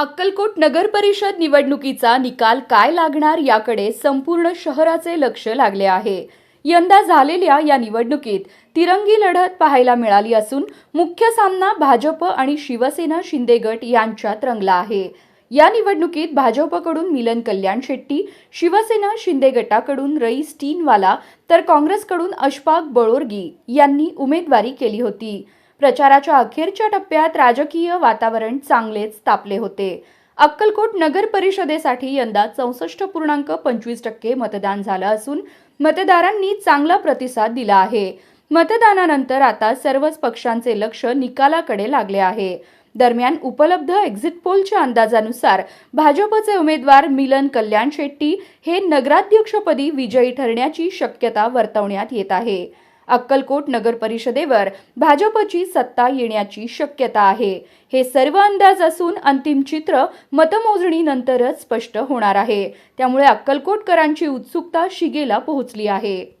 अक्कलकोट नगर परिषद निवडणुकीचा निकाल काय लागणार याकडे संपूर्ण शहराचे लक्ष लागले आहे. यंदा झालेल्या या निवडणुकीत तिरंगी लढत पाहायला मिळाली असून मुख्य सामना भाजप आणि शिवसेना शिंदे गट यांच्यात रंगला आहे. या निवडणुकीत भाजपकडून मिलन कल्याण शेट्टी शिवसेना शिंदे गटाकडून रईस टीनवाला तर काँग्रेसकडून अशफाक बळोरगी यांनी उमेदवारी केली होती. प्रचाराच्या अखेरच्या टप्प्यात राजकीय वातावरण चांगलेच तापले होते. अक्कलकोट नगर परिषदेसाठी यंदा चौसष्ट पूर्णांक पंचवीस टक्के मतदान झालं असून मतदारांनी चांगला प्रतिसाद दिला आहे. मतदानानंतर आता सर्वच पक्षांचे लक्ष निकालाकडे लागले आहे. दरम्यान उपलब्ध एक्झिट पोलच्या अंदाजानुसार भाजपचे उमेदवार मिलन कल्याण शेट्टी हे नगराध्यक्षपदी विजयी ठरण्याची शक्यता वर्तवण्यात येत आहे. अक्कलकोट नगर परिषदेवर भाजपची सत्ता येण्याची शक्यता आहे. हे सर्व अंदाज असून अंतिम चित्र मतमोजणीनंतरच स्पष्ट होणार आहे. त्यामुळे अक्कलकोटकरांची उत्सुकता शिगेला पोहोचली आहे.